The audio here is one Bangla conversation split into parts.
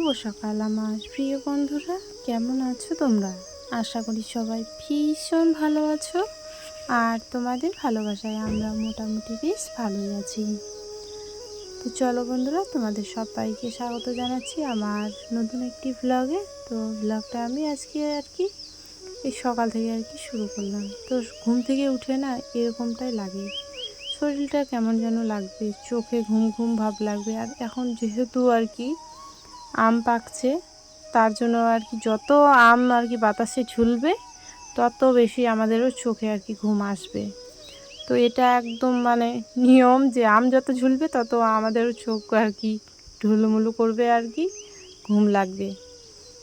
শুভ সকাল আমার প্রিয় বন্ধুরা। কেমন আছো তোমরা? আশা করি সবাই ভীষণ ভালো আছো। আর তোমাদের ভালোবাসায় আমরা মোটামুটি বেশ ভালোই আছি। তো চলো বন্ধুরা, তোমাদের সবাইকে স্বাগত জানাচ্ছি আমার নতুন একটি ব্লগে তো ব্লগটা আমি আজকে আর কি, এই সকাল থেকে আর কি শুরু করলাম। তো ঘুম থেকে উঠে না এরকমটাই লাগে। শরীরটা কেমন যেন লাগবে, চোখে ঘুম ঘুম ভাব লাগবে। আর এখন যেহেতু আর কি আম পাকছে, তার জন্য আর কি যত আম আর কি বাতাসে ঝুলবে, তত বেশি আমাদেরও চোখে আর কি ঘুম আসবে। তো এটা একদম মানে নিয়ম যে আম যত ঝুলবে, তত আমাদেরও চোখ আর কি ঢুলুমুলু করবে আর কি, ঘুম লাগবে।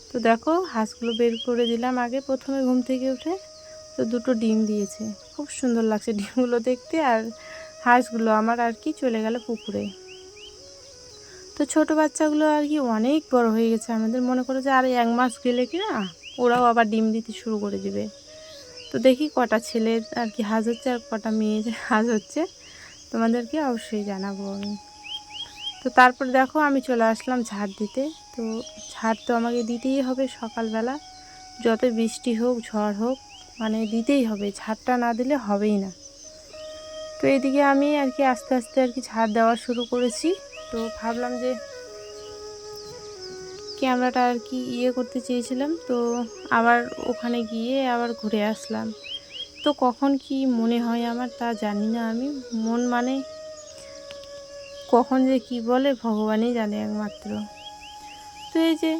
তো দেখো, হাঁসগুলো বের করে দিলাম আগে প্রথমে ঘুম থেকে উঠে। তো দুটো ডিম দিয়েছে। খুব সুন্দর লাগছে ডিমগুলো দেখতে, আর হাঁসগুলো আমার আর কি চলে গেল পুকুরে। তো ছোট বাচ্চাগুলো আর কি অনেক বড় হয়ে গেছে। আমাদের মনে করো যে আর এক মাস গেলে কি না, ওরাও আবার ডিম দিতে শুরু করে দিবে। তো দেখি কটা ছেলে আর কি হাজ হচ্ছে আর কটা মেয়ে হাজ হচ্ছে। তোমাদেরকে অবশ্যই জানাব আমি। তো তারপর দেখো আমি চলে আসলাম ঝাড় দিতে। তো ঝাড় তো আমাকে দিতেই হবে সকালবেলা। যত বৃষ্টি হোক, ঝড় হোক মানে দিতেই হবে। ঝাড়টা না দিলে হবেই না। তো এদিকে আমি আর কি আস্তে আস্তে আর কি ঝাড় দেওয়া শুরু করেছি। তো ভাবলাম যে ক্যামেরাটা আর কি ইয়ে করতে চেয়েছিলাম, তো আবার ওখানে গিয়ে আবার ঘুরে আসলাম। তো কখন কি মনে হয় আমার তা জানি না আমি। মন মানে কখন যে কি বলে ভগবানই জানে একমাত্র। তো এই যে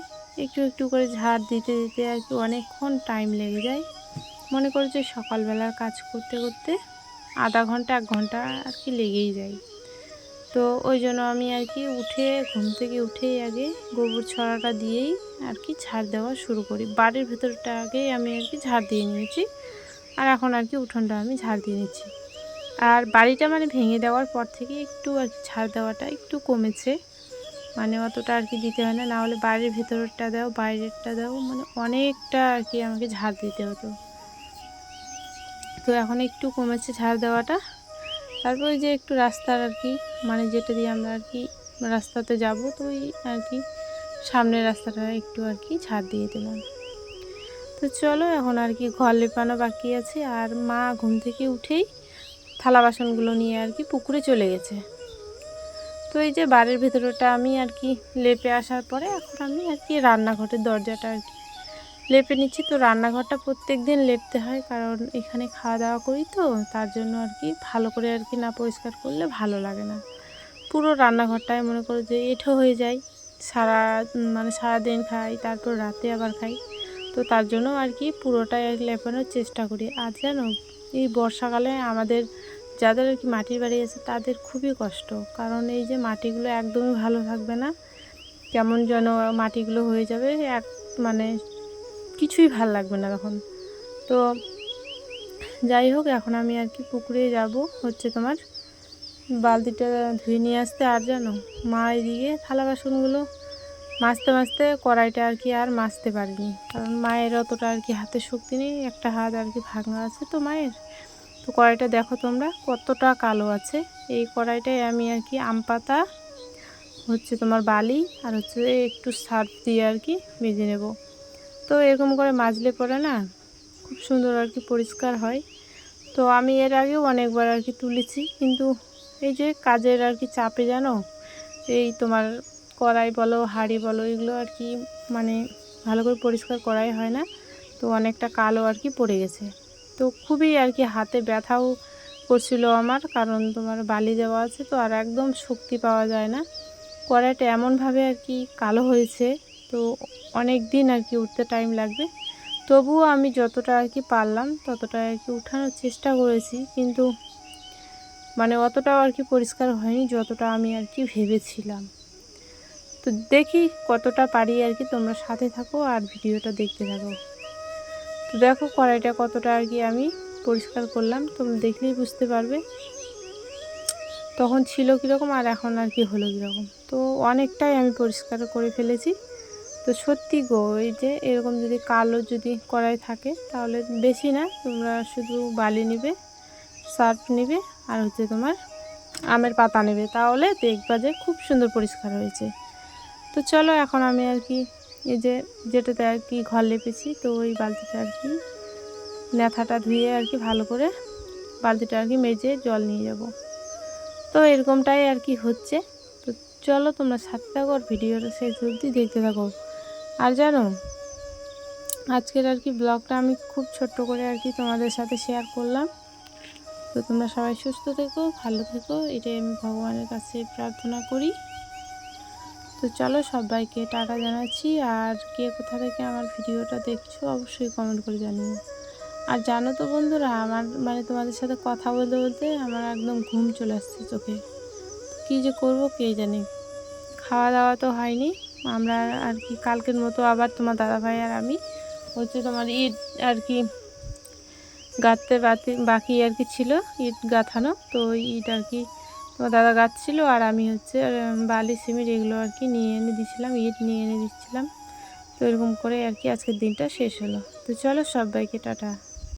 একটু একটু করে ঝাড় দিতে দিতে আর কি অনেকক্ষণ টাইম লেগে যায়। মনে করো যে সকালবেলার কাজ করতে করতে আধা ঘণ্টা, এক ঘণ্টা আর কি লেগেই যায়। তো ওই জন্য আমি আর কি উঠে, ঘুম থেকে উঠেই আগে গোবর ছড়াটা দিয়েই আর কি ঝাড় দেওয়া শুরু করি। বাড়ির ভেতরটা আগেই আমি আর কি ঝাড় দিয়ে নিয়েছি আর এখন আর কি উঠোনটা আমি ঝাড় দিয়ে নিচ্ছি। আর বাড়িটা মানে ভেঙে দেওয়ার পর থেকে একটু আর কি ঝাড় দেওয়াটা একটু কমেছে। মানে অতটা আর কি দিতে হয় না না হলে বাড়ির ভেতরটা দাও, বাইরেরটা দাও মানে অনেকটা আর কি আমাকে ঝাড় দিতে হতো। তো এখন একটু কমেছে ঝাড় দেওয়াটা। তারপর যে একটু রাস্তার আর কি মানে যেটা দিয়ে আমরা আর কি রাস্তাতে যাব, তো ওই আর কি সামনের রাস্তাটা একটু আর কি ঝাড় দিয়ে দিলাম। তো চলো এখন আর কি ঘর লেপানো বাকি আছে, আর মা ঘুম থেকে উঠেই থালা বাসনগুলো নিয়ে আর কি পুকুরে চলে গেছে। তো এই যে বাড়ির ভেতরটা আমি আর কি লেপে আসার পরে এখন আমি আর কি রান্নাঘরের দরজাটা আর কি লেপে নিচ্ছি। তো রান্নাঘরটা প্রত্যেক দিন লেপতে হয়, কারণ এখানে খাওয়া দাওয়া করি তো, তার জন্য আর কি ভালো করে আর কি না পরিষ্কার করলে ভালো লাগে না। পুরো রান্নাঘরটায় মনে করো যে এঁঠো হয়ে যায়। সারা মানে সারাদিন খাই, তারপর রাতে আবার খাই। তো তার জন্য আর কি পুরোটাই লেপানোর চেষ্টা করি। আর জানো, এই বর্ষাকালে আমাদের যাদের আর কি মাটির বাড়ি আছে, তাদের খুবই কষ্ট। কারণ এই যে মাটিগুলো একদমই ভালো থাকবে না। কেমন যেন মাটিগুলো হয়ে যাবে, এক মানে কিছুই ভালো লাগবে না তখন। তো যাই হোক, এখন আমি আর কি পুকুরে যাব, হচ্ছে তোমার বালতিটা ধুয়ে নিয়ে আসতে। আর জানো, মা এদিকে থালা বাসনগুলো মাজতে মাজতে কড়াইটা আর কি আর মাজতে পারিনি। কারণ মায়ের অতটা আর কি হাতে শক্তি নেই, একটা হাত আর কি ভাঙা আছে তো মায়ের। তো কড়াইটা দেখো তোমরা কতটা কালো আছে। এই কড়াইটায় আমি আর কি আম পাতা, হচ্ছে তোমার বালি আর হচ্ছে একটু সার্ফ দিয়ে আর কি ভেজে নেব। তো এরকম করে মাজলে পরে না খুব সুন্দর আর কি পরিষ্কার হয়। তো আমি এর আগেও অনেকবার আর কি তুলেছি, কিন্তু এই যে কাজের আর কি চাপে জানো, এই তোমার কড়াই বলো, হাঁড়ি বলো, এগুলো আর কি মানে ভালো করে পরিষ্কার করাই হয় না, তো অনেকটা কালো আর কি পড়ে গেছে। তো খুবই আর কি হাতে ব্যথাও করছিল আমার, কারণ তোমার বালি দেওয়া আছে তো আর একদম শক্তি পাওয়া যায় না। কড়াইটা এমনভাবে আর কি কালো হয়েছে তো অনেক দিন আর কি উঠতে টাইম লাগবে। তবুও আমি যতটা আর কি পারলাম, ততটা আর কি উঠানোর চেষ্টা করেছি। কিন্তু মানে অতটাও আর কি পরিষ্কার হয়নি যতটা আমি আর কি ভেবেছিলাম। তো দেখি কতটা পারি আর কি তোমরা সাথে থাকো আর ভিডিওটা দেখতে থাকো। তো দেখো কড়াইটা কতটা আর কি আমি পরিষ্কার করলাম, তোমরা দেখলেই বুঝতে পারবে। তখন ছিল কীরকম আর এখন আর কি হলো কীরকম। তো অনেকটাই আমি পরিষ্কার করে ফেলেছি। তো সত্যি গো, এই যে এরকম যদি কালো যদি কড়াই থাকে, তাহলে বেশি না, তোমরা শুধু বালি নিবে সার্ফ নিবে, আর হচ্ছে তোমার আমের পাতা নেবে। তাহলে দেখবা যে খুব সুন্দর পরিষ্কার হয়েছে। তো চলো এখন আমি আর কি, এই যে যেটাতে আর কি ঘর লেপেছি, তো ওই বালতিটা আর কি, ন্যাথাটা ধুয়ে আর কি ভালো করে বালতিটা আর কি মেজে জল নিয়ে যাব। তো এরকমটাই আর কি হচ্ছে। তো চলো তোমরা সাথে থাকো আর ভিডিওটা শেষ অবধি দেখতে থাকো। আর জানো, আজকের আর কি ব্লগটা আমি খুব ছোট্ট করে আর কি তোমাদের সাথে শেয়ার করলাম। তো তোমরা সবাই সুস্থ থেকো, ভালো থেকো, এটাই আমি ভগবানের কাছে প্রার্থনা করি। তো চলো সবাইকে টাকা জানাচ্ছি, আর কে কোথা থেকে আমার ভিডিওটা দেখছ অবশ্যই কমেন্ট করে জানিও। আর জানো তো বন্ধুরা, আমার মানে তোমাদের সাথে কথা বলতে বলতে আমার একদম ঘুম চলে আসছে চোখে। কী যে করব কে জানে? খাওয়া দাওয়া তো হয়নি। আমরা আর কি, কালকের মতো আবার তোমার দাদাভাই আর আমি হচ্ছে তোমার ঈদ আর কি গাঁথতে বাতি, বাকি আর কি ছিল ইট গাঁথানো। তো ইট আর কি তোমার দাদা গাঁথছিল আর আমি হচ্ছে বালি, সিমেন্ট এগুলো আর কি নিয়ে এনে দিচ্ছিলাম ইট নিয়ে এনে দিচ্ছিলাম তো এরকম করে আর কি আজকের দিনটা শেষ হলো। তো চলো সবাইকে, টাটা।